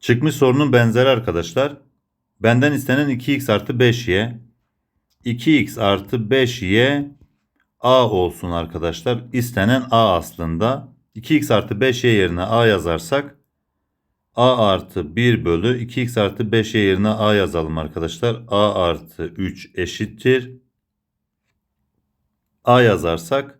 Çıkmış sorunun benzeri arkadaşlar. Benden istenen 2x artı 5y. 2x artı 5y a olsun arkadaşlar. İstenen a aslında. 2x artı 5y yerine a yazarsak a artı 1 bölü 2x artı 5y yerine a yazalım arkadaşlar. a artı 3 eşittir. a yazarsak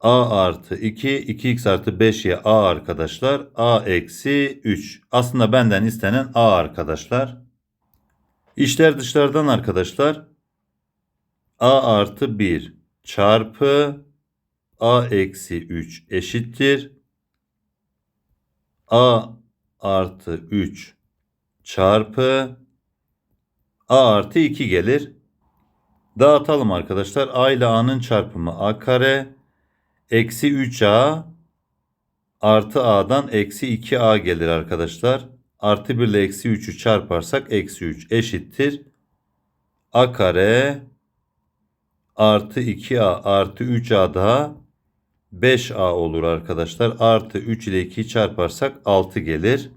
a artı 2 2x artı 5y a arkadaşlar. a eksi 3. Aslında benden istenen a arkadaşlar. İşler dışlardan arkadaşlar. a artı 1 çarpı a eksi 3 eşittir. a artı 3 çarpı a artı 2 gelir. Dağıtalım arkadaşlar. a ile a'nın çarpımı a kare eksi 3a artı a'dan eksi 2a gelir arkadaşlar. Artı 1 ile eksi 3'ü çarparsak eksi 3 eşittir. a kare artı 2a artı 3a daha 5a olur arkadaşlar. Artı 3 ile 2'yi çarparsak 6 gelir.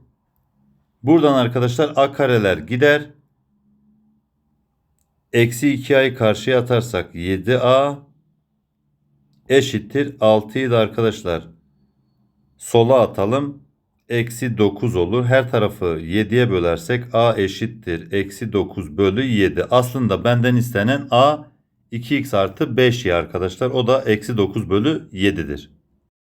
Buradan arkadaşlar a kareler gider. Eksi 2a'yı karşıya atarsak 7a eşittir. 6'yı da arkadaşlar sola atalım. Eksi 9 olur. Her tarafı 7'ye bölersek a eşittir. Eksi 9 bölü 7. Aslında benden istenen a 2x artı 5y arkadaşlar. O da eksi 9 bölü 7'dir.